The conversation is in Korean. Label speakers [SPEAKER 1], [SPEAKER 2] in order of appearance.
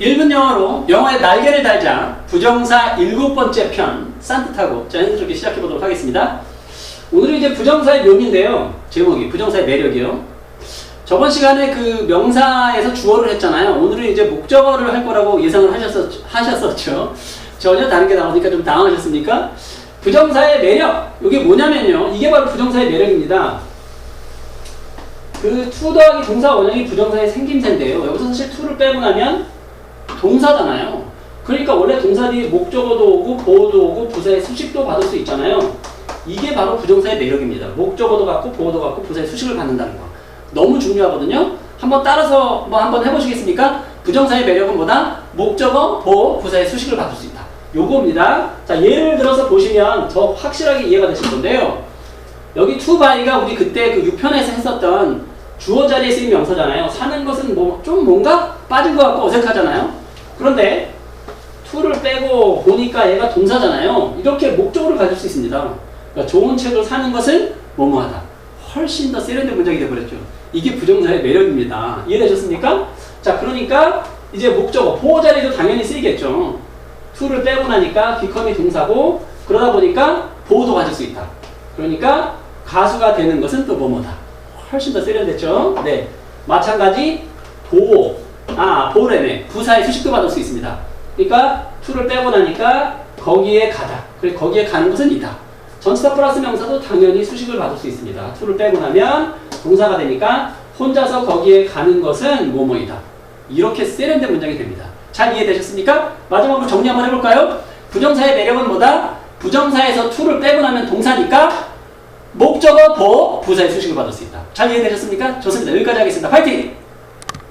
[SPEAKER 1] 1분 영어로 영어의 날개를 달자 부정사 일곱 번째 편 산뜻하고 자연스럽게 시작해 보도록 하겠습니다. 오늘은 이제 부정사의 묘미인데요. 제목이 부정사의 매력이요. 저번 시간에 그 명사에서 주어를 했잖아요. 오늘은 이제 목적어를 할 거라고 예상을 하셨었, 하셨었죠. 전혀 다른 게 나오니까 좀 당황하셨습니까? 부정사의 매력. 이게 뭐냐면요. 이게 바로 부정사의 매력입니다. 그 to 더하기 동사 원형이 부정사의 생김새인데요. 여기서 사실 to를 빼고 나면 동사잖아요. 그러니까 원래 동사 뒤에 목적어도 오고 보어도 오고 부사의 수식도 받을 수 있잖아요. 이게 바로 부정사의 매력입니다. 목적어도 갖고 보어도 갖고 부사의 수식을 받는다는 거. 너무 중요하거든요. 한번 따라서 뭐 한번 해보시겠습니까? 부정사의 매력은 뭐다? 목적어, 보어, 부사의 수식을 받을 수 있다. 요겁니다. 자, 예를 들어서 보시면 더 확실하게 이해가 되실 건데요. 여기 to by가 우리 그때 그 6편에서 했었던 주어 자리에 쓰인 명사잖아요. 사는 것은 뭐 좀 뭔가 빠진 것 같고 어색하잖아요. 그런데 to를 빼고 보니까 얘가 동사잖아요. 이렇게 목적어를 가질 수 있습니다. 그러니까 좋은 책을 사는 것은 뭐뭐하다. 훨씬 더 세련된 문장이 되어버렸죠. 이게 부정사의 매력입니다. 이해되셨습니까? 자, 그러니까 이제 목적어, 보호 자리도 당연히 쓰이겠죠. to를 빼고 나니까 becom이 동사고 그러다 보니까 보호도 가질 수 있다. 그러니까 가수가 되는 것은 또 뭐뭐다. 훨씬 더 세련됐죠? 네. 마찬가지 보호. 아, 보호래네. 부사의 수식도 받을 수 있습니다. 그러니까 to를 빼고 나니까 거기에 가다. 그래 거기에 가는 것은 이다. 전치사 플러스 명사도 당연히 수식을 받을 수 있습니다. to를 빼고 나면 동사가 되니까 혼자서 거기에 가는 것은 뭐뭐이다. 이렇게 세련된 문장이 됩니다. 잘 이해되셨습니까? 마지막으로 정리 한번 해볼까요? 부정사의 매력은 뭐다? 부정사에서 to를 빼고 나면 동사니까 목적어 보 부사의 수식을 받을 수 있다. 잘 이해되셨습니까? 좋습니다. 여기까지 하겠습니다. 파이팅!